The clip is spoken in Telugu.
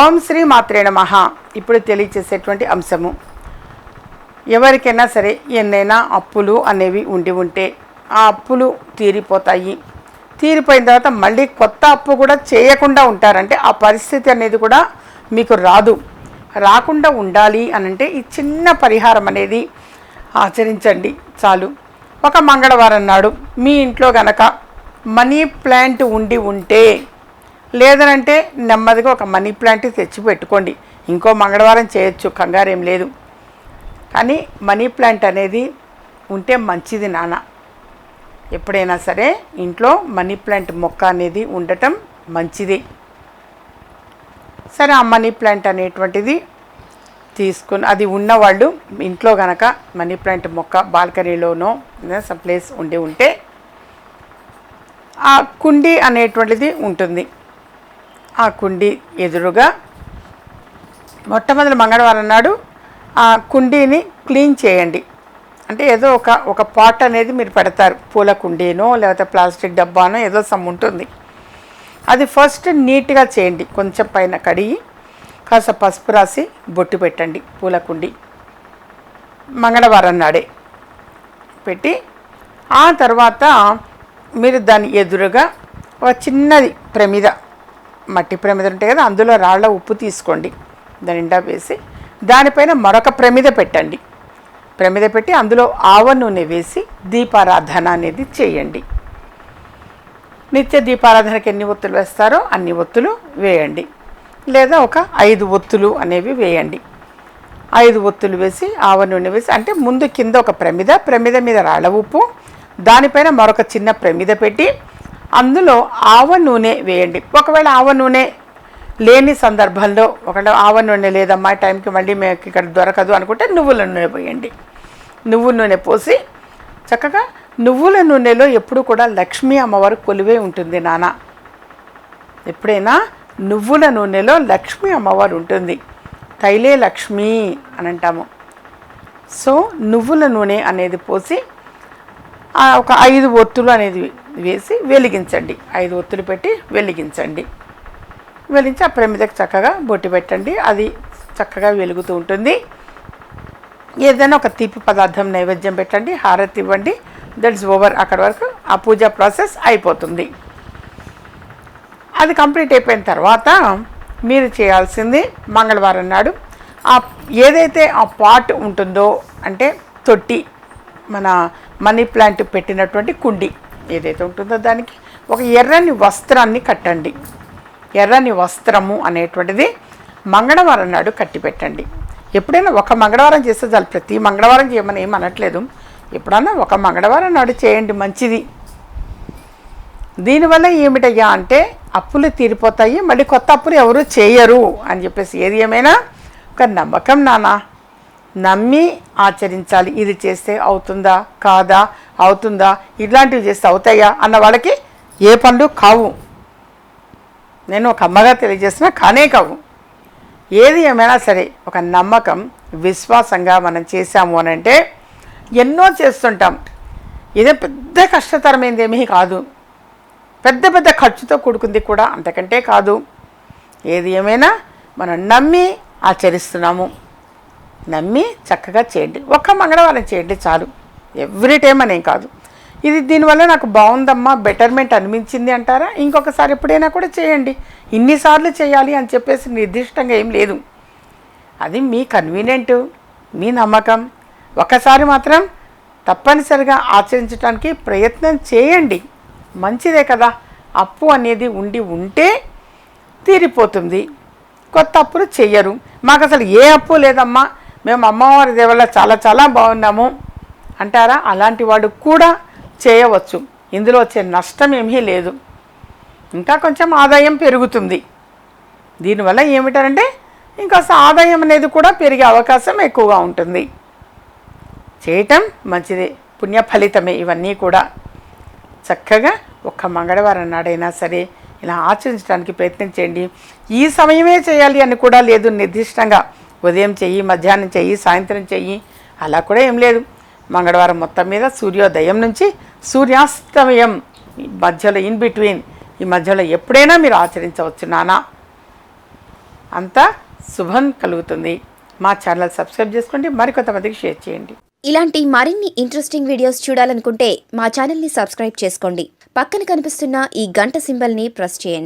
ఓం శ్రీ మాత్రే మహా ఇప్పుడు తెలియచేసేటువంటి అంశము. ఎవరికైనా సరే ఎన్నైనా అప్పులు అనేవి ఉండి ఉంటే ఆ అప్పులు తీరిపోతాయి. తీరిపోయిన తర్వాత మళ్ళీ కొత్త అప్పు కూడా చేయకుండా ఉంటారంటే ఆ పరిస్థితి అనేది కూడా మీకు రాదు. రాకుండా ఉండాలి అని అంటే ఈ చిన్న పరిహారం అనేది ఆచరించండి. చాలు. ఒక మంగళవారం నాడు మీ ఇంట్లో గనక మనీ ప్లాంట్ ఉండి ఉంటే లేదనంటే నెమ్మదిగా ఒక మనీ ప్లాంట్ తెచ్చి పెట్టుకోండి. ఇంకో మంగళవారం చేయొచ్చు కంగారేం లేదు. కానీ మనీ ప్లాంట్ అనేది ఉంటే మంచిది నాన్న. ఎప్పుడైనా సరే ఇంట్లో మనీ ప్లాంట్ మొక్క అనేది ఉండటం మంచిది. సరే ఆ మనీ ప్లాంట్ అనేటువంటిది తీసుకుని అది ఉన్నవాళ్ళు ఇంట్లో గనక మనీ ప్లాంట్ మొక్క బాల్కనీలోనో సమ్ ప్లేస్ ఉండి ఉంటే ఆ కుండీ అనేటువంటిది ఉంటుంది. ఆ కుండీ ఎదురుగా మొట్టమొదటి మంగళవారం నాడు ఆ కుండీని క్లీన్ చేయండి. అంటే ఏదో ఒక ఒక పాట్ అనేది మీరు పెడతారు. పూల కుండీనో లేకపోతే ప్లాస్టిక్ డబ్బానో ఏదో సమ్ ఉంటుంది. అది ఫస్ట్ నీట్గా చేయండి. కొంచెం పైన కడిగి కాస్త పసుపు రాసి బొట్టు పెట్టండి పూల కుండి. మంగళవారం నాడే పెట్టి ఆ తర్వాత మీరు దాని ఎదురుగా ఒక చిన్నది ప్రమిద మట్టి ప్రమిద ఉంటాయి కదా అందులో రాళ్ళ ఉప్పు తీసుకోండి. దాని నిండా వేసి దానిపైన మరొక ప్రమిద పెట్టండి. ప్రమిద పెట్టి అందులో ఆవ నూనె వేసి దీపారాధన అనేది చేయండి. నిత్య దీపారాధనకి ఎన్ని ఒత్తులు వేస్తారో అన్ని ఒత్తులు వేయండి. లేదా ఒక ఐదు ఒత్తులు అనేవి వేయండి. ఐదు ఒత్తులు వేసి ఆవ నూనె వేసి అంటే ముందు కింద ఒక ప్రమిద ప్రమిద మీద రాళ్ళ ఉప్పు దానిపైన మరొక చిన్న ప్రమిద పెట్టి అందులో ఆవ నూనె వేయండి. ఒకవేళ ఆవ నూనె లేని సందర్భంలో ఒకవేళ ఆవ నూనె లేదమ్మా టైంకి మళ్ళీ మేము ఇక్కడ దొరకదు అనుకుంటే నువ్వుల నూనె పోయండి. నువ్వుల నూనె పోసి చక్కగా నువ్వుల నూనెలో ఎప్పుడు కూడా లక్ష్మీ అమ్మవారు కొలువే ఉంటుంది నాన్న ఎప్పుడైనా నువ్వుల నూనెలో లక్ష్మీ అమ్మవారు ఉంటుంది. తైలే లక్ష్మి అని అంటాము. సో నువ్వుల నూనె అనేది పోసి ఒక ఐదు ఒత్తులు అనేది వేసి వెలిగించండి. ఐదు ఒత్తులు పెట్టి వెలిగించండి. వెలిగించి ఆ ప్రమిదకు చక్కగా బొట్టి పెట్టండి. అది చక్కగా వెలుగుతూ ఉంటుంది. ఏదైనా ఒక తీపి పదార్థం నైవేద్యం పెట్టండి. హారతి ఇవ్వండి. దట్స్ ఓవర్ అక్కడ వరకు ఆ పూజ ప్రాసెస్ అయిపోతుంది. అది కంప్లీట్ అయిపోయిన తర్వాత మీరు చేయాల్సింది మంగళవారం నాడు. ఆ ఏదైతే ఆ పాట్ ఉంటుందో అంటే తొట్టి మన మనీ ప్లాంట్ పెట్టినటువంటి కుండి. ఏదైతే ఉంటుందో దానికి ఒక ఎర్రని వస్త్రాన్ని కట్టండి. ఎర్రని వస్త్రము అనేటువంటిది మంగళవారం నాడు కట్టి పెట్టండి ఎప్పుడైనా ఒక మంగళవారం చేస్తే చాలు. ప్రతి మంగళవారం చేయమని ఏం అనట్లేదు. ఎప్పుడన్నా ఒక మంగళవారం నాడు చేయండి మంచిది. దీనివల్ల ఏమిటయ్యా అంటే అప్పులు తీరిపోతాయి. మళ్ళీ కొత్త అప్పులు ఎవరు చేయరు అని చెప్పేసి ఏది ఏమైనా ఒక నమ్మకం నానా నమ్మి ఆచరించాలి. ఇది చేస్తే అవుతుందా? కాదా? అవుతుందా? ఇట్లాంటివి చేస్తే అవుతాయా? అన్న వాళ్ళకి ఏ పనులు కావు. నేను ఒక అమ్మగా తెలియజేసిన కానే కావు. ఏది ఏమైనా సరే ఒక నమ్మకం విశ్వాసంగా మనం చేశాము అని అంటే ఎన్నో చేస్తుంటాం. ఇదే పెద్ద కష్టతరమైనది ఏమీ కాదు. పెద్ద పెద్ద ఖర్చుతో కూడుకుంది కూడా అంతకంటే కాదు. ఏది ఏమైనా మనం నమ్మి ఆచరిస్తున్నాము. నమ్మి చక్కగా చేయండి. ఒక్క మంగళవారం చేయండి చాలు. ఎవ్రీ టైం అనేం కాదు. ఇది దీనివల్ల నాకు బాగుందమ్మా బెటర్మెంట్ అనిపించింది అంటారా? ఇంకొకసారి ఎప్పుడైనా కూడా చేయండి. ఇన్నిసార్లు చేయాలి అని చెప్పేసి నిర్దిష్టంగా ఏం లేదు. అది మీ కన్వీనియంట్ మీ నమ్మకం. ఒకసారి మాత్రం తప్పనిసరిగా ఆచరించడానికి ప్రయత్నం చేయండి. మంచిదే కదా. అప్పు అనేది ఉండి ఉంటే తీరిపోతుంది. కొత్త అప్పులు చెయ్యరు మాకు అసలు ఏ అప్పు లేదమ్మా. మేము అమ్మవారి దేవుళ్ళ చాలా చాలా బాగున్నాము అంటారా? అలాంటి వాడు కూడా చేయవచ్చు. ఇందులో వచ్చే నష్టం ఏమీ లేదు. ఇంకా కొంచెం ఆదాయం పెరుగుతుంది. దీనివల్ల ఏమిటంటే ఇంకా ఆదాయం అనేది కూడా పెరిగే అవకాశం ఎక్కువగా ఉంటుంది. చేయటం మంచిదే. పుణ్య ఫలితమే ఇవన్నీ కూడా. చక్కగా ఒక్క మంగళవారం నాడైనా సరే ఇలా ఆచరించడానికి ప్రయత్నం చేయండి. ఈ సమయమే చేయాలి అని కూడా లేదు నిర్దిష్టంగా. ఉదయం చెయ్యి మధ్యాహ్నం చెయ్యి సాయంత్రం చెయ్యి. అలా కూడా ఏం లేదు. మంగళవారం మొత్తం మీద సూర్యోదయం నుంచి సూర్యాస్తమయం ఈ మధ్యలో ఇన్ బిట్వీన్ ఈ మధ్యలో ఎప్పుడైనా మీరు ఆచరించవచ్చు నానా. అంతా శుభం కలుగుతుంది. మా ఛానల్ సబ్స్క్రైబ్ చేసుకోండి మరికొంతమందికి షేర్ చేయండి. ఇలాంటి మరిన్ని ఇంట్రెస్టింగ్ వీడియోస్ చూడాలనుకుంటే మా ఛానల్ని సబ్స్క్రైబ్ చేసుకోండి. పక్కన కనిపిస్తున్న ఈ గంట సింబల్ని ప్రెస్ చేయండి.